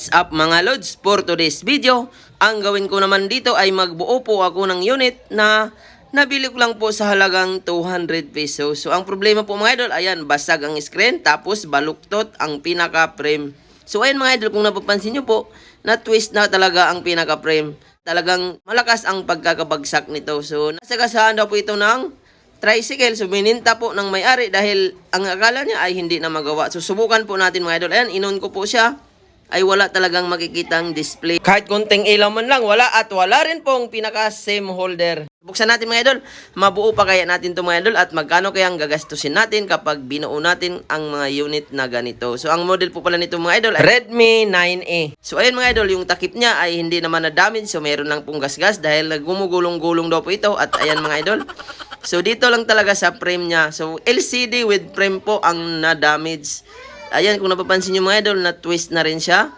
What's up mga lods? For today's video, ang gawin ko naman dito ay magbuo po ako ng unit na nabili ko lang po sa halagang 200 pesos. So ang problema po mga idol, ayan, basag ang screen tapos baluktot ang pinaka-frame. So ayan mga idol, kung napapansin nyo po, na-twist na talaga ang pinaka-frame. Talagang malakas ang pagkakabagsak nito. So nasagasaan daw po ito ng tricycle. So, mininta po ng may-ari dahil ang akala niya ay hindi na magawa. So, subukan po natin mga idol. Ayan, inon ko po siya. Ay wala talagang makikitang display. Kahit konting ilaw man lang, wala. At wala rin pong pinaka-SIM holder. Buksan natin mga idol. Mabuo pa kaya natin to mga idol. At magkano kaya ang gagastusin natin kapag binuo natin ang mga unit na ganito. So, ang model po pala nito mga idol ay Redmi 9A. So, ayun mga idol, yung takip niya ay hindi naman na-damage. So, meron lang pong gasgas dahil gumugulong-gulong daw po ito. At ayan mga idol. So, dito lang talaga sa frame niya. So, LCD with frame po ang na-damage. Ayan, kung napapansin nyo mga idol, na-twist na rin siya.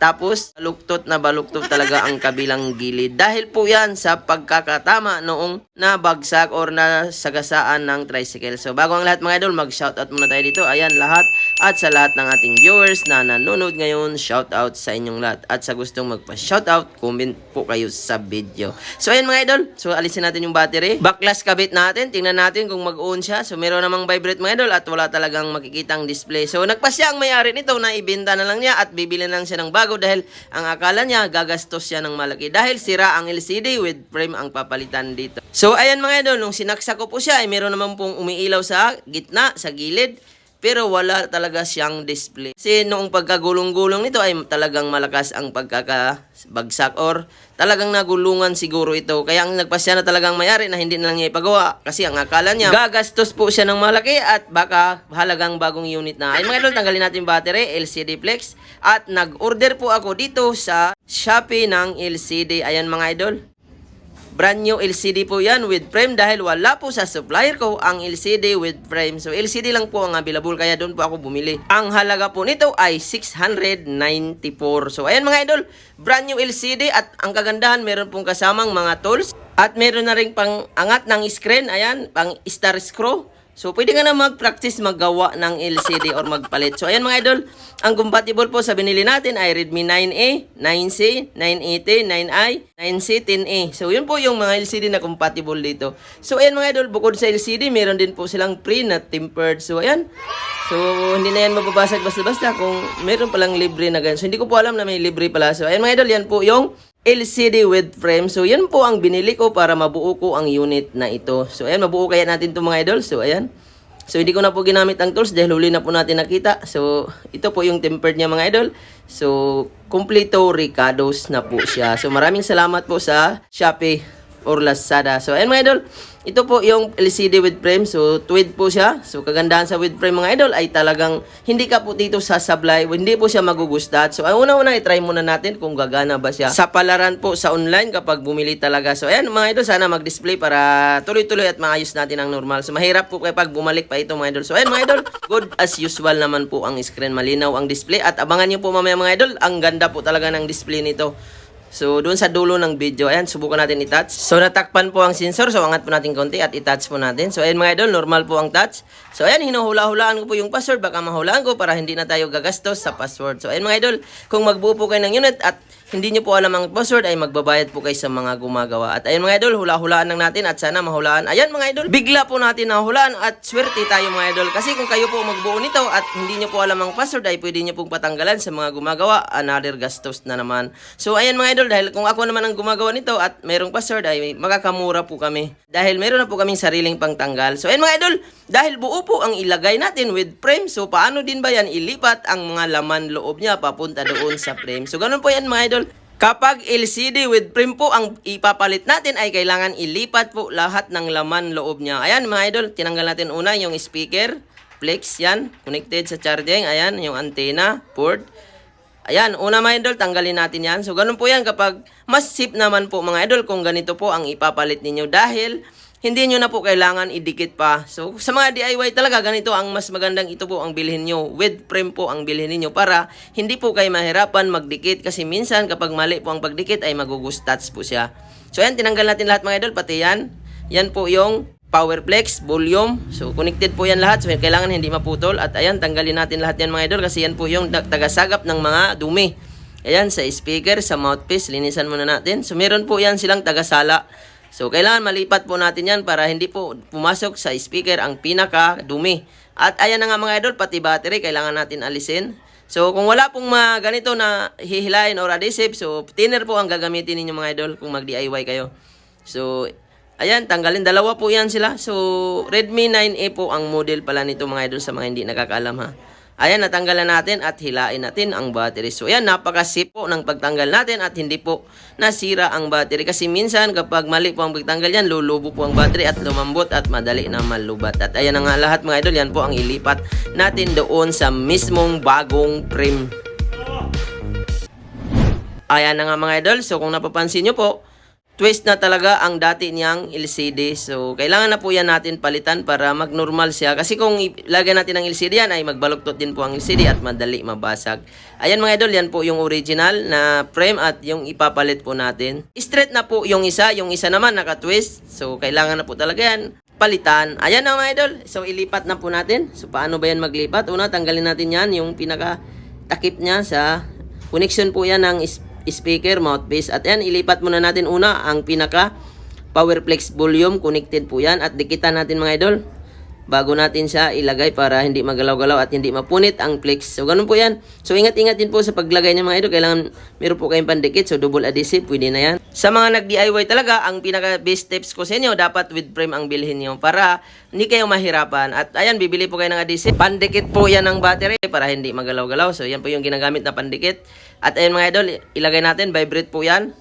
Tapos, baluktot na baluktot talaga ang kabilang gilid. Dahil po yan sa pagkakatama noong nabagsak or nasagasaan ng tricycle. So, bago ang lahat mga idol, mag-shoutout muna tayo dito. Ayan, lahat. At sa lahat ng ating viewers na nanonood ngayon, shoutout sa inyong lahat. At sa gustong magpa-shoutout, comment po kayo sa video. So, ayan mga idol. So, alisin natin yung battery. Backlash kabit natin. Tingnan natin kung mag-on siya. So, meron namang vibrate mga idol at wala talagang makikitang display. So, nagpasya ang may-ari nito na ibenta na lang niya at bibili na lang siya ng bago dahil ang akala niya gagastos siya ng malaki. Dahil sira ang LCD with frame ang papalitan dito. So, ayan mga idol. Nung sinaksak ko po siya, ay meron naman pong umiilaw sa gitna, sa gilid. Pero wala talaga siyang display. Kasi noong pagkagulong-gulong nito ay talagang malakas ang pagkakabagsak or talagang nagulungan siguro ito. Kaya ang nagpasya na talagang mayari na hindi na lang niya ipagawa kasi ang akala niya gagastos po siya ng malaki at baka halagang bagong unit na. Ay mga idol, tanggalin natin battery, LCD Flex. At nag-order po ako dito sa Shopee ng LCD. Ayan mga idol. Brand new LCD po yan with frame dahil wala po sa supplier ko ang LCD with frame. So LCD lang po ang available kaya doon po ako bumili. Ang halaga po nito ay 694. So ayan mga idol, brand new LCD at ang kagandahan meron pong kasamang mga tools at meron na rin pang angat ng screen. Ayan, pang star screw. So, pwede ka na mag-practice maggawa ng LCD or magpalit. So, ayan mga idol, ang compatible po sa binili natin ay Redmi 9A, 9C, 980, 9i, 9C, 10A. So, yun po yung mga LCD na compatible dito. So, ayan mga idol, bukod sa LCD, meron din po silang pre na tempered. So, ayan. So, hindi na yan mababasag basta-basta kung meron palang libre na ganyan. So, hindi ko po alam na may libre pala. So, ayan mga idol, yan po yung LCD with frame. So, yan po ang binili ko para mabuo ko ang unit na ito. So, ayan, mabuo kaya natin to mga idol. So, ayan. So, hindi ko na po ginamit ang tools dahil huli na po natin nakita. So, ito po yung tempered niya mga idol. So, kompleto Ricardo's na po siya. So, maraming salamat po sa Shopee or Lazada. So, ayan mga idol. Ito po yung LCD with frame. So, tweed po siya. So, kagandahan sa with frame mga idol ay talagang hindi ka po dito sasablay. Hindi po siya magugustat. So, una-una, i-try muna natin kung gagana ba siya. Sa palaran po sa online kapag bumili talaga. So, ayan mga idol, sana mag-display para tuloy-tuloy at maayos natin ang normal. So, mahirap po kapag bumalik pa ito mga idol. So, ayan mga idol, good as usual naman po ang screen. Malinaw ang display. At abangan niyo po mamaya mga idol, ang ganda po talaga ng display nito. So, doon sa dulo ng video, ayan, subukan natin i-touch. So, natakpan po ang sensor. So, angat po natin konti at i-touch po natin. So, ayan mga idol, normal po ang touch. So, ayan, hinuhula-hulaan ko po yung password. Baka mahulaan ko para hindi na tayo gagastos sa password. So, ayan mga idol, kung magbuo po kayo ng unit at hindi nyo po alam ang password, ay magbabayad po kayo sa mga gumagawa. At ayan mga idol, hula-hulaan lang natin at sana mahulaan. Ayan mga idol, bigla po natin nahulaan at swerte tayo mga idol. Kasi kung kayo po magbuo nito at hindi nyo po alam ang password, ay pwede nyo pong patanggalan sa mga gumagawa. Another gastos na naman. So, ayan mga idol, dahil kung ako naman ang gumagawa nito at merong password, ay makakamura po kami. Dahil meron na po kaming sariling pangtanggal. So, ayan mga idol, dahil buo po ang ilagay natin with frame, so paano din ba yan ilipat ang mga laman loob niya papunta doon sa frame? So, ganun po yan mga idol. Kapag LCD with frame po ang ipapalit natin ay kailangan ilipat po lahat ng laman loob niya. Ayan mga idol, tinanggal natin una yung speaker, flex yan, connected sa charging, ayan yung antenna, port. Ayan, una mga idol, tanggalin natin yan. So, ganun po yan kapag mas safe naman po mga idol kung ganito po ang ipapalit ninyo dahil hindi nyo na po kailangan idikit pa. So, sa mga DIY talaga, ganito ang mas magandang ito po ang bilhin nyo. With frame po ang bilhin niyo para hindi po kayo mahirapan magdikit kasi minsan kapag mali po ang pagdikit ay magugustats po siya. So, ayan, tinanggal natin lahat mga idol, pati yan. Yan po yung power flex, volume. So, connected po yan lahat. So, kailangan hindi maputol. At ayan, tanggalin natin lahat yan mga idol kasi yan po yung tagasagap ng mga dumi. Ayan, sa speaker, sa mouthpiece, linisan muna natin. So, meron po yan silang tagasala. So, kailangan malipat po natin yan para hindi po pumasok sa speaker ang pinaka dumi. At ayan na nga mga idol, pati battery, kailangan natin alisin. So, kung wala pong mga ganito na hihilain or adhesive, so, thinner po ang gagamitin ninyo mga idol kung mag-DIY kayo. So, ayan, tanggalin. Dalawa po yan sila. So, Redmi 9A po ang model pala nito mga idol sa mga hindi nakakaalam ha. Ayan, natanggalan natin at hilain natin ang battery. So, ayan, napakasip po ng pagtanggal natin at hindi po nasira ang battery. Kasi minsan, kapag mali po ang pagtanggal yan, lulubo po ang battery at lumambot at madali na malubat. At ayan na nga lahat mga idol, yan po ang ilipat natin doon sa mismong bagong frame. Ayan na nga mga idol. So, kung napapansin nyo po, twist na talaga ang dati niyang LCD. So, kailangan na po yan natin palitan para mag-normal siya. Kasi kung ilagay natin ang LCD yan, ay magbaluktot din po ang LCD at madali mabasag. Ayan mga idol, yan po yung original na frame at yung ipapalit po natin. Straight na po yung isa, yung isa naman naka-twist. So, kailangan na po talaga yan palitan. Ayan na mga idol. So, ilipat na po natin. So, paano ba yan maglipat? Una, tanggalin natin yan, yung pinaka takip niya sa connection po yan ng speaker, mouthpiece. At yan, ilipat muna natin una ang pinaka Powerflex volume. Connected po yan. At dikitan natin mga idol. Bago natin siya ilagay para hindi magalaw-galaw at hindi mapunit ang flex. So, ganun po yan. So, ingat-ingat din po sa paglagay niya mga idol. Kailangan meron po kayong pandikit. So, double adhesive. Pwede na yan. Sa mga nag-DIY talaga, ang pinaka-best tips ko sa inyo, dapat with frame ang bilhin niyo para hindi kayo mahirapan. At ayan, bibili po kayo ng adhesive. Pandikit po yan ng battery para hindi magalaw-galaw. So, yan po yung ginagamit na pandikit. At ayan mga idol, ilagay natin. Vibrate po yan.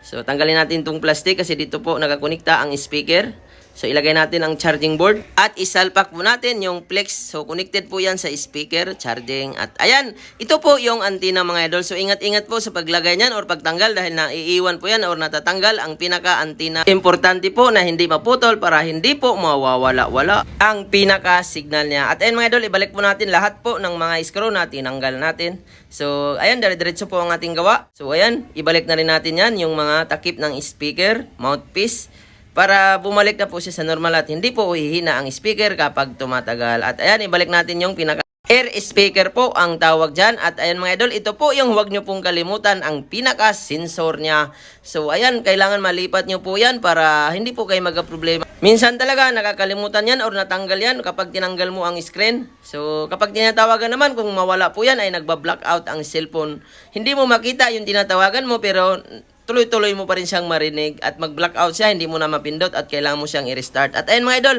So, tanggalin natin itong plastic kasi dito po nakakonekta ang speaker. So, ilagay natin ang charging board. At isalpak po natin yung flex. So, connected po yan sa speaker, charging. At ayan, ito po yung antenna mga idol. So, ingat-ingat po sa paglagay niyan or pagtanggal dahil naiiwan po yan or natatanggal ang pinaka-antenna. Importante po na hindi maputol para hindi po mawawala-wala ang pinaka-signal niya. At ayan mga idol, ibalik po natin lahat po ng mga screw na tinanggal natin. So, ayan, dire-diretso po ang ating gawa. So, ayan, ibalik na rin natin yan, yung mga takip ng speaker, mouthpiece, para bumalik na po siya sa normal at hindi po hihina ang speaker kapag tumatagal. At ayan, ibalik natin yung pinaka air speaker po ang tawag dyan. At ayan mga idol, ito po yung huwag nyo pong kalimutan ang pinaka-sensor niya. So ayan, kailangan malipat nyo po yan para hindi po kayo magka-problema. Minsan talaga nakakalimutan yan or natanggal yan kapag tinanggal mo ang screen. So kapag tinatawagan naman, kung mawala po yan ay nagba-blackout ang cellphone. Hindi mo makita yung tinatawagan mo pero tuloy-tuloy mo pa rin siyang marinig at mag-blackout siya, hindi mo na mapindot at kailangan mo siyang i-restart. At ayun mga idol,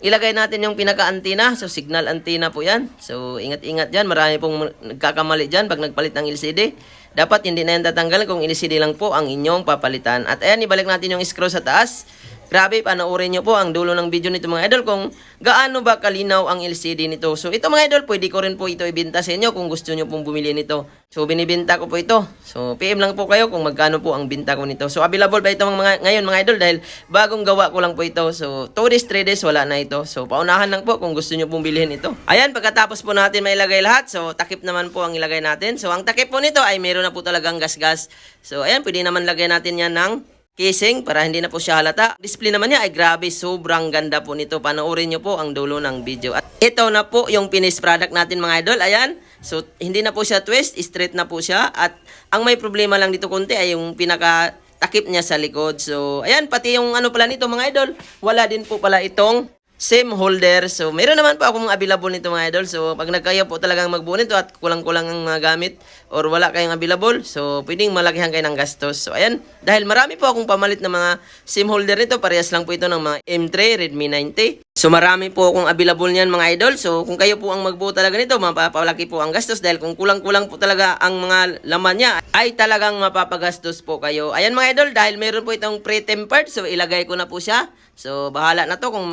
ilagay natin yung pinaka-antenna. So, signal antenna po yan. So, ingat-ingat dyan. Marami pong nagkakamali dyan pag nagpalit ng LCD. Dapat hindi na yan tatanggal kung LCD lang po ang inyong papalitan. At ayan, ibalik natin yung screw sa taas. Grabe, panoorin nyo po ang dulo ng video nito mga idol kung gaano ba kalinaw ang LCD nito. So ito mga idol, pwede ko rin po ito ibenta sa inyo kung gusto nyo pong bumili nito. So binibenta ko po ito. So PM lang po kayo kung magkano po ang binta ko nito. So available ba ito mga, ngayon mga idol dahil bagong gawa ko lang po ito. So 2 days, 3 days wala na ito. So paunahan lang po kung gusto nyo pong bilhin ito. Ayan, pagkatapos po natin mailagay lahat. So takip naman po ang ilagay natin. So ang takip po nito ay meron na po talagang gas-gas. So ayan, pwede naman lagay natin yan ng casing para hindi na po siya halata. Display naman niya ay grabe, sobrang ganda po nito. Panoorin niyo po ang dulo ng video. At ito na po yung finished product natin mga idol. Ayan. So, hindi na po siya twist, straight na po siya. At ang may problema lang dito konti ay yung pinaka takip niya sa likod. So, ayan, pati yung ano pala nito mga idol, wala din po pala itong SIM holder. So, meron naman po akong available nito mga idol. So, pag nagkaya po talagang magbuo nito at kulang-kulang ang mga gamit or wala kayong available, so, pwedeng malakihan kayo ng gastos. So, ayan. Dahil marami po akong pamalit ng mga SIM holder nito. Parehas lang po ito ng mga M3, Redmi 90. So, marami po akong available niyan mga idol. So, kung kayo po ang magbuo talaga nito, mapapalaki po ang gastos dahil kung kulang-kulang po talaga ang mga laman niya, ay talagang mapapagastos po kayo. Ayan mga idol, dahil meron po itong pre-tempered, so ilagay ko na po siya. So, bahala na to kung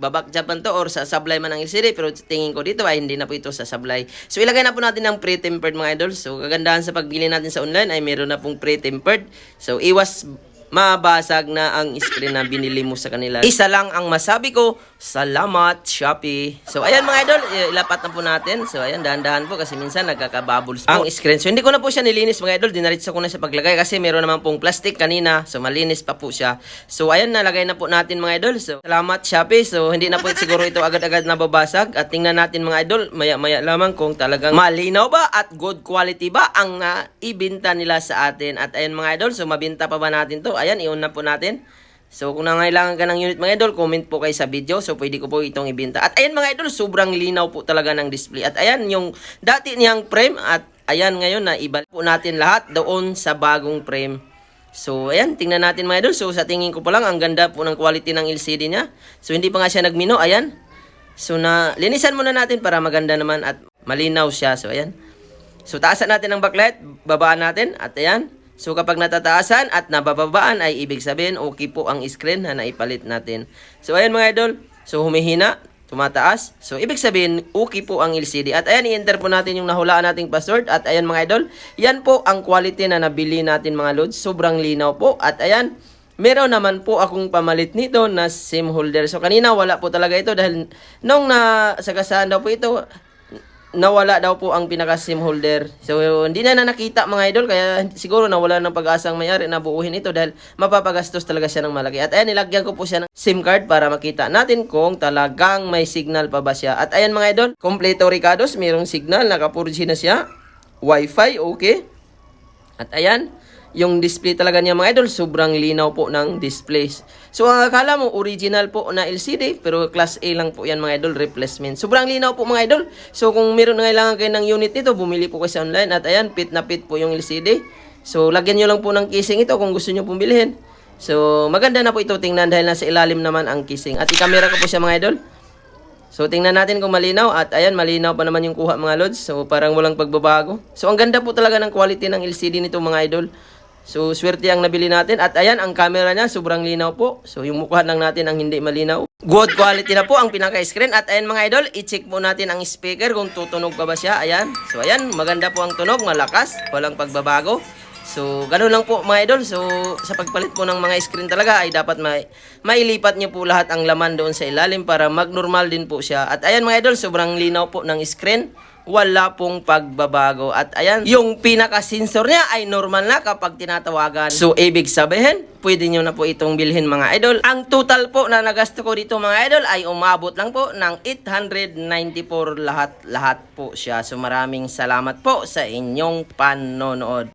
mag- babakjapan to or sa sablay man ang LCD pero tingin ko dito ay hindi na po ito sa sablay. So ilagay na po natin ng pre-tempered mga idol. So kagandahan sa pagbili natin sa online ay meron na pong pre-tempered. So iwas mabasag na ang screen na binili mo sa kanila. Isa lang ang masabi ko, salamat Shopee. So ayan mga idol, ilapat na po natin. So ayan, dahan-dahan po kasi minsan nagkakabubbles po ang screen. So hindi ko na po siya nilinis mga idol, dinaritso ko na siya paglagay kasi meron naman pong plastic kanina. So malinis pa po siya. So ayan, nalagay na po natin mga idol. So salamat Shopee. So hindi na po siguro ito agad-agad nababasag. At tingnan natin mga idol, maya-maya lamang kung talagang malinaw ba at good quality ba ang uh, ibinta nila sa atin. At ayan mga idol, so mabinta pa ba natin to? Ayan, iun na po natin. So kung nangailangan ka ng unit mga idol, comment po kayo sa video. So pwede ko po itong ibenta. At ayan mga idol, sobrang linaw po talaga ng display. At ayan yung dati niyang frame at ayan ngayon na ibalik po natin lahat doon sa bagong frame. So ayan, tingnan natin mga idol. So sa tingin ko pa lang, ang ganda po ng quality ng LCD niya. So hindi pa nga siya nagmino, ayan. So na linisan muna natin para maganda naman at malinaw siya. So ayan. So taasan natin ang backlight, babaan natin at ayan. So kapag natataasan at nabababaan ay ibig sabihin okay po ang screen na naipalit natin. So ayan mga idol, so humihina, tumataas. So ibig sabihin okay po ang LCD. At ayan i-enter po natin yung nahulaan nating password at ayan mga idol, yan po ang quality na nabili natin mga lods. Sobrang linaw po at ayan Meron naman po akong pamalit nito na SIM holder. So kanina wala po talaga ito dahil nung nasagasaan daw po ito, nawala daw po ang pinaka SIM holder. So hindi na, na nakita mga idol kaya siguro nawala ng pag-asang mayari na buuhin ito dahil mapapagastos talaga siya ng malaki. At ayan nilagyan ko po siya ng SIM card para makita natin kung talagang may signal pa ba siya. At ayan mga idol, kompleto Ricardos, mayroong signal, naka 4G na siya. Wi-Fi, okay. At ayan, yung display talaga niya mga idol, sobrang linaw po ng displays. So ang akala mo, original po na LCD, pero class A lang po yan mga idol, replacement. Sobrang linaw po mga idol. So kung meron na kailangan kayo ng unit nito, bumili po kayo sa online. At ayan, fit na fit po yung LCD. So lagyan nyo lang po ng casing ito kung gusto nyo pong bilhin. So maganda na po ito tingnan dahil nasa ilalim naman ang casing. At i-camera ko po siya mga idol. So tingnan natin kung malinaw at ayan malinaw pa naman yung kuha mga lods. So parang walang pagbabago. So ang ganda po talaga ng quality ng LCD nito mga idol. So swerte ang nabili natin at ayan ang camera niya sobrang linaw po. So yung mukha lang natin ang hindi malinaw. Good quality na po ang pinaka-screen at ayan mga idol, i-check po natin ang speaker kung tutunog pa ba siya. Ayan. So ayan, maganda po ang tunog, malakas, walang pagbabago. So, ganun lang po mga idol. So, sa pagpalit po ng mga screen talaga ay dapat may, mailipat nyo po lahat ang laman doon sa ilalim para mag-normal din po siya. At ayan mga idol, sobrang linaw po ng screen. Wala pong pagbabago. At ayan, yung pinaka-sensor niya ay normal na kapag tinatawagan. So, ibig sabihin, pwede nyo na po itong bilhin mga idol. Ang total po na nagasto ko dito mga idol ay umabot lang po ng 894 lahat-lahat po siya. So, maraming salamat po sa inyong panonood.